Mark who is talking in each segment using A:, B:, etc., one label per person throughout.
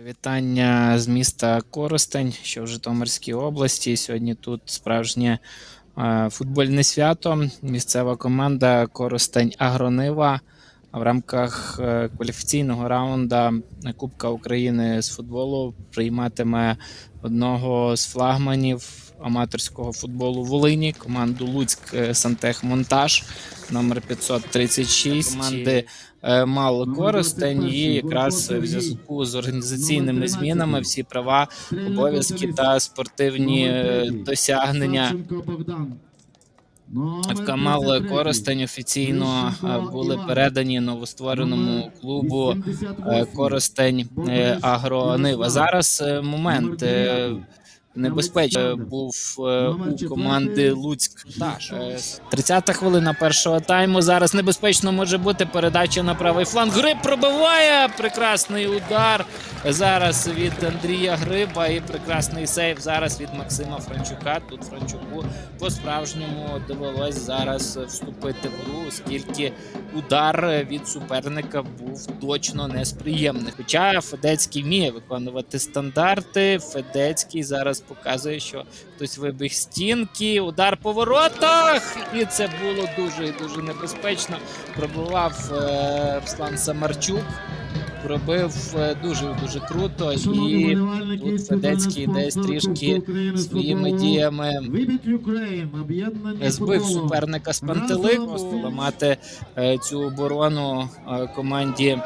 A: Вітання з міста Коростень, що в Житомирській області. Сьогодні тут справжнє е, футбольне свято. Місцева команда Коростень Агронива в рамках е, кваліфікаційного раунда Кубка України з футболу прийматиме одного з флагманів аматорського футболу Волині, команду Луцьк Сантехмонтаж номер 536 команди е, мало Коростень. І якраз в зв'язку з організаційними змінами всі права, обов'язки та спортивні е, досягнення в Камал Коростень офіційно були передані новоствореному клубу е, Коростень е, Агронива. Зараз е, момент. Е, Небезпечний був е, у команди Луцьк. Е, 30-та хвилина першого тайму. Зараз небезпечно може бути передача на правий фланг. Гриб пробиває. Прекрасний удар. Зараз від Андрія Гриба і прекрасний сейв зараз від Максима Франчука. Тут Франчуку по-справжньому довелось зараз вступити в гру, оскільки удар від суперника був точно не з приємних. Хоча Федецький вміє виконувати стандарти. Федецький зараз показує, що хтось вибіг стінки, удар по воротах, і це було дуже і дуже небезпечно. Пробував е, Руслан Самарчук. Пробив е, дуже дуже круто, і тут Федецький десь трішки своїми діями збив суперника з пантелику, ламати е, цю оборону е, команді.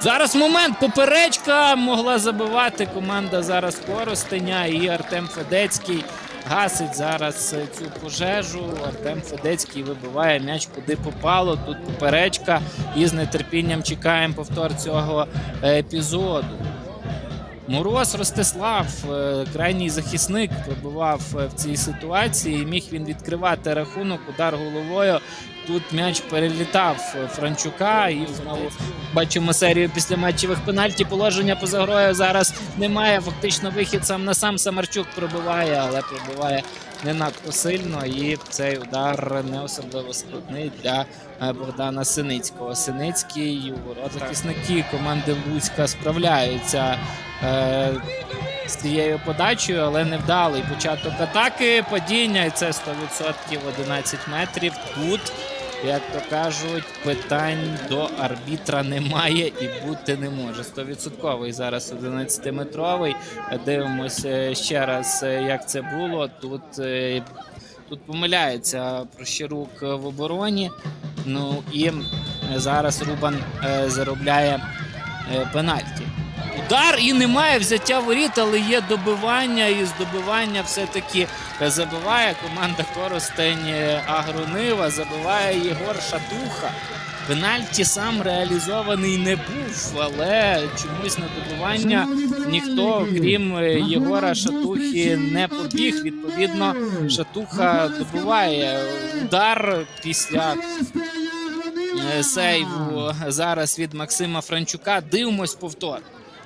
A: Зараз момент поперечка могла забивати команда зараз Коростеня і Артем Федецький гасить зараз е, цю пожежу. Артем Федецький вибиває м'яч куди попало. Тут поперечка. І з нетерпінням чекаємо повтор цього е, епізоду. Мороз Ростислав, е, крайній захисник, пробував е, в цій ситуації. Міг він відкривати рахунок, удар головою. Тут м'яч перелітав Франчука, і знову бачимо серію після матчевих пенальті. Положення поза грою зараз немає. Фактично вихід сам на сам Самарчук пробиває, але пробиває не надто сильно. І цей удар не особливо скрутний для е, Богдана Синицького. Синицький у воротах. захисники команди Луцька справляються з цією подачею, але невдалий початок атаки. Падіння, і це 100% 11 метрів. Тут, як то кажуть, питань до арбітра немає і бути не може. 100% зараз 11-метровий. Дивимося ще раз, е, як це було. Тут, е, тут помиляється Прощарук в обороні. Ну і зараз Рубан е, заробляє е, пенальті. Удар і немає взяття воріт, але є добивання, і здобивання все-таки забиває команда Коростень е, Агронива, забиває Єгор Шатуха. Пенальті сам реалізований не був, але чомусь на добивання ніхто, крім е, Єгора Шатухи, не побіг. Відповідно, Шатуха добиває удар після е, сейву зараз від Максима Франчука. Дивимось повтор.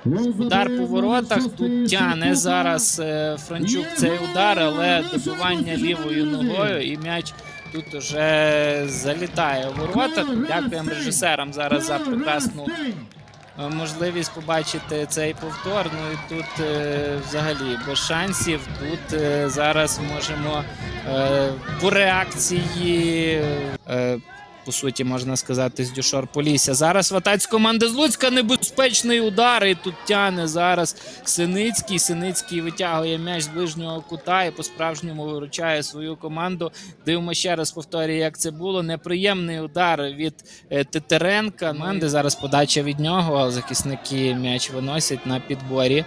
A: Удар по воротах тут тяне зараз е, Франчук цей удар, але добивання лівою ногою і м'яч тут уже залітає у ворота. Дякуємо режисерам зараз за прекрасну можливість побачити цей повтор. Ну і тут е, взагалі без шансів. Тут е, зараз можемо по реакції. По суті, можна сказати, з Дюшор Полісся. Зараз ватаць команди з Луцька небезпечний удар. І тут тяне зараз Синицький. Синицький витягує м'яч з ближнього кута і по-справжньому виручає свою команду. Дивимо ще раз повторюю, як це було. Неприємний удар від е, Тетеренка. Команди зараз подача від нього. Захисники м'яч виносять на підборі.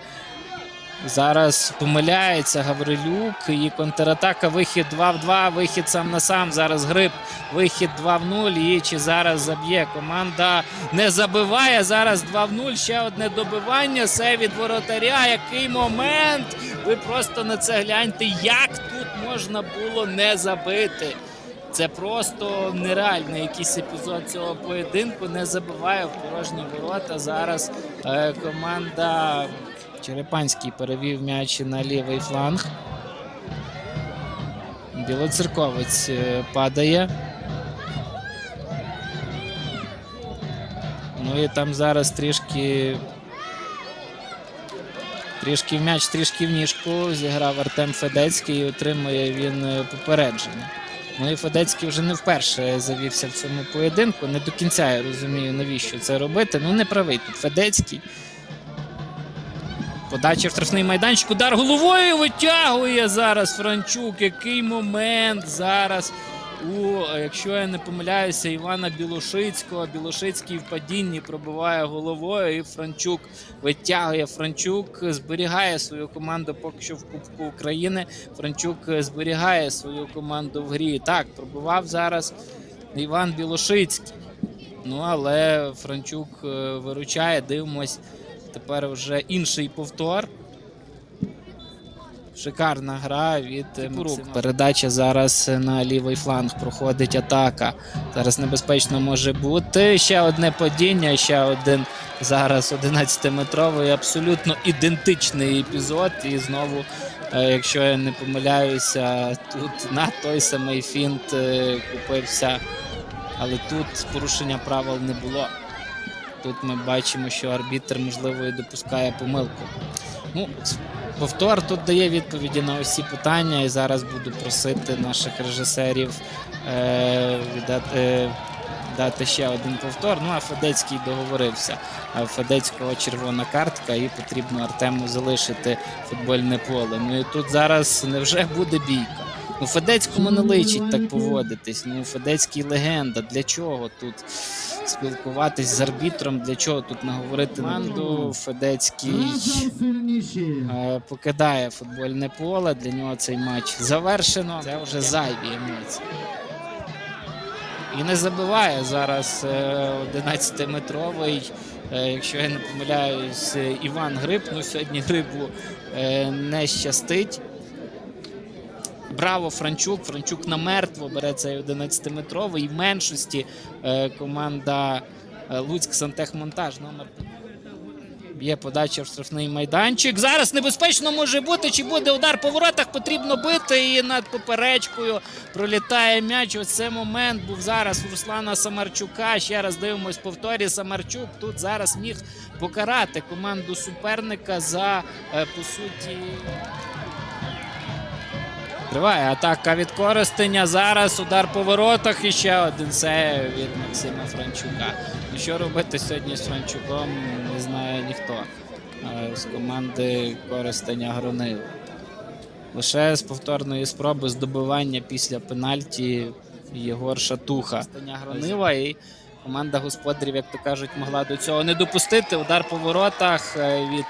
A: Зараз помиляється Гаврилюк. І контратака. Вихід 2 в 2. Вихід сам на сам. Зараз гриб. Вихід 2 в 0. І чи зараз заб'є? Команда не забиває. Зараз 2 в 0. Ще одне добивання. Все від воротаря. Який момент! Ви просто на це гляньте. Як тут можна було не забити? Це просто нереальний якийсь епізод цього поєдинку. Не забиває в порожні ворота. Зараз е, команда Черепанський перевів м'яч на лівий фланг. Білоцерковець е, падає. Ну і там зараз трішки Трішки в м'яч, трішки в ніжку зіграв Артем Федецький і отримує він е, попередження. Ну і Федецький вже не вперше завівся в цьому поєдинку. Не до кінця я розумію, навіщо це робити. Ну не правий тут Федецький. Подача в штрафний майданчик. Удар головою витягує зараз Франчук. Який момент зараз у, якщо я не помиляюся, Івана Білошицького. Білошицький в падінні пробиває головою. І Франчук витягує. Франчук зберігає свою команду поки що в Кубку України. Франчук зберігає свою команду в грі. Так, пробивав зараз Іван Білошицький. Ну, але Франчук е, виручає, дивимось. Тепер вже інший повтор. Шикарна гра від е, Максима. Передача зараз на лівий фланг проходить атака. Зараз небезпечно може бути. Ще одне падіння, ще один зараз 11-метровий, абсолютно ідентичний епізод. І знову, е, якщо я не помиляюся, тут на той самий фінт е, купився. Але тут порушення правил не було. Тут ми бачимо, що арбітр, можливо, і допускає помилку. Ну, повтор тут дає відповіді на усі питання, і зараз буду просити наших режисерів е, віддати, е, дати ще один повтор. Ну, а Федецький договорився. Федецького червона картка, і потрібно Артему залишити футбольне поле. Ну і тут зараз невже буде бійка. Ну, Федецькому не личить так поводитись. Ну, Федецький легенда. Для чого тут спілкуватись з арбітром? Для чого тут наговорити команду? Федецький е, покидає футбольне поле. Для нього цей матч завершено. Це вже зайві емоції. І не забиває зараз е, 11-метровий. е, Якщо я не помиляюсь, е, Іван Гриб. Ну, сьогодні Грибу е, не щастить. Браво, Франчук. Франчук намертво бере цей 11-метровий. І в меншості е, команда е, Луцьк Сантехмонтаж номер. Є подача в штрафний майданчик. Зараз небезпечно може бути. Чи буде удар по воротах? Потрібно бити. І над поперечкою пролітає м'яч. Ось це момент був зараз у Руслана Самарчука. Ще раз дивимось повторі. Самарчук тут зараз міг покарати команду суперника за е, по суті. Триває атака від Коростеня. Зараз удар по воротах і ще один сейв від Максима Франчука. Що робити сьогодні з Франчуком, не знає ніхто з команди Коростеня Гронив. Лише з повторної спроби здобування після пенальті Єгор Шатуха. Гронива і команда господарів, як то кажуть, могла до цього не допустити. Удар по воротах е, від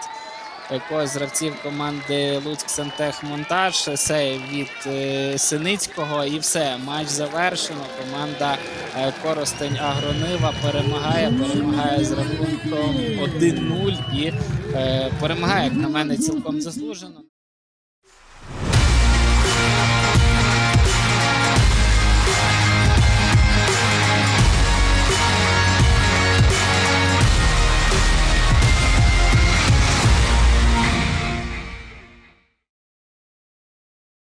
A: якогось з гравців команди Луцьк Сантех Монтаж, сейв від е, Синицького і все. Матч завершено. Команда е, Коростень Агронива перемагає, перемагає з рахунком 1-0 і е, перемагає, як на мене, цілком заслужено.